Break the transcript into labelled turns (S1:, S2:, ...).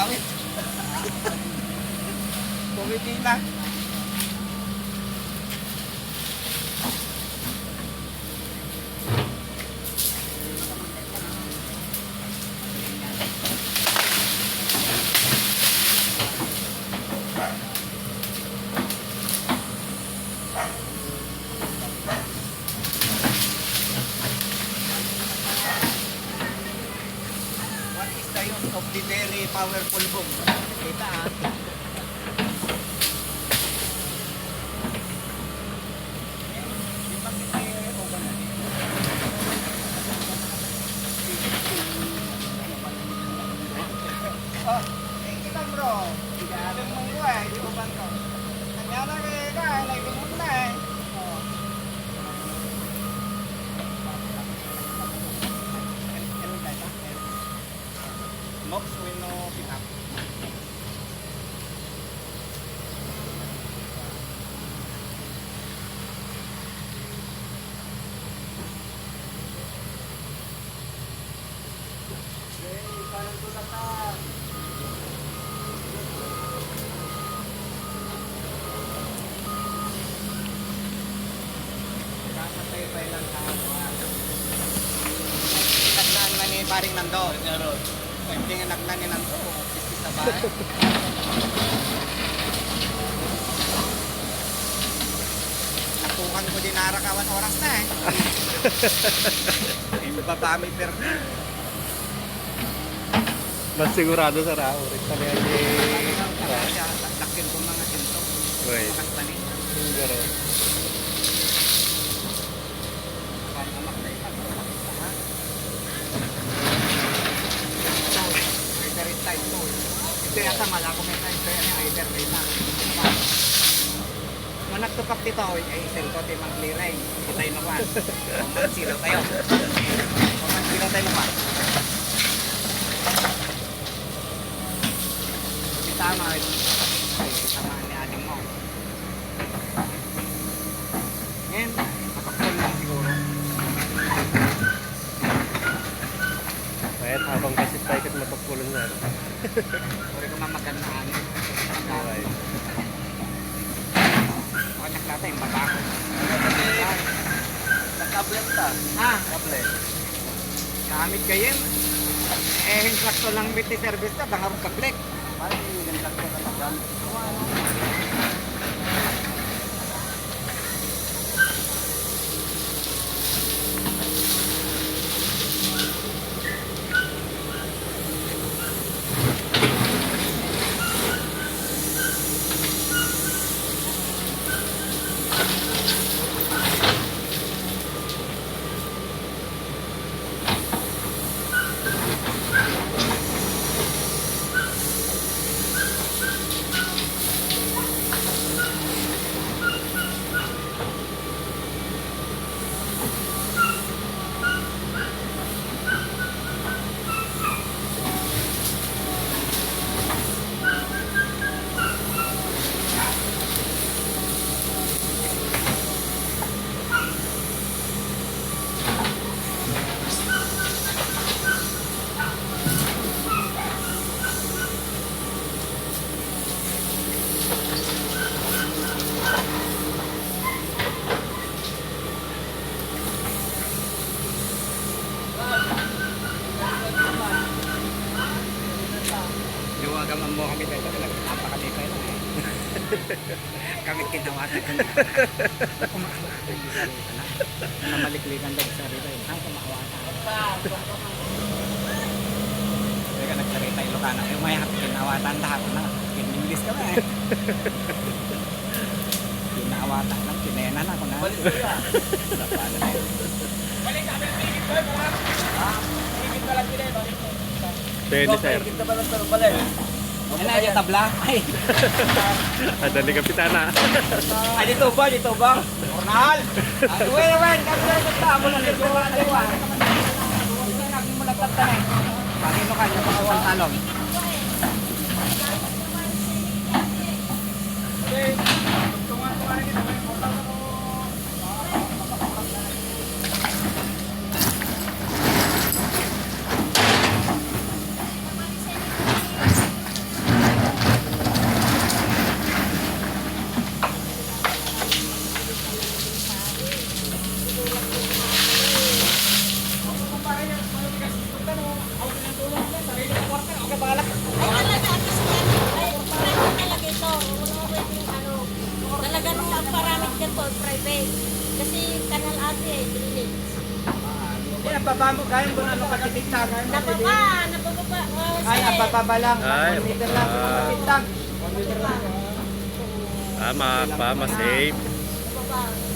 S1: awit. Kumiti powerful boom? Kita ah. Kita? Oh, kita bro. Ada mo yung ay, di uban ko. Kanyana kaya ka, naibimot na eh. Oh. Ano tayo? Mox when no pick up. Kakatay-tay lang ako. Naglaan man ni paring nando. Hindi nga naglaan ni nando. Piskis na ba? Nakuhan ko din narakawan oras na eh. Hindi pa pa per
S2: Mas sigurado sa rao. Rin pa niya ni...
S1: Kaya lakin ko mga ginto.
S2: Wait.
S1: Mga tani.
S2: Pero,
S1: Pamamak na Yata mala ko may type 2 yan either may na. Kung nagtupak dito, ay isel ko di mang clearing. Kita yun naman. Kung mag-zero tayo. Kung mag-zero tayo. Si tama, tama ni ating mo. Ngayon, makapul lang siguro.
S2: Kahit habang kasi tayo kat mapagpulong na. no?
S1: Uri ko mamagandaan.
S2: Okay.
S1: Ako naklata yung bata ko.
S3: Nakablan ta.
S1: Ha?
S3: Kable.
S1: Gamit kayo. Eh, insakto lang biti service na, dangarong kablik.
S3: Paano yung ganito ko na nagan?
S1: Liwagan mo kami tayo. Napakali tayo lang eh. kami kinawatan ka na. Kumakawatan yung sarili na. Namaliklikan daw sa sarili. Ang kumakawatan. Kaya ka nagsalita yung Ilocano. Yung may hapit kinawatan lahat na. Kininglis ka na eh. Kinawatan lang. Kinenan ako na.
S3: Balik ka.
S1: Paano na yun?
S2: Pwede, sir.
S3: Kita ba lang pero balik?
S1: Ano na yung tabla? Ay!
S2: Adali kapitana.
S1: Ay, dito ba? Dito ba? Ornal! Wait, wait! Kasi na ito ako lang dito. Ano ba? Ito na mo eh. Bakit mo kanya talong? Napaba mo, mo na ano katititag.
S4: Napapa, napapapa. Oh,
S1: Ay, napababa lang.
S2: Ay,
S1: 1 meter lang.
S2: ah.
S1: Katititag.
S4: Napapa.
S2: Tama pa, mas safe.
S4: Napapa.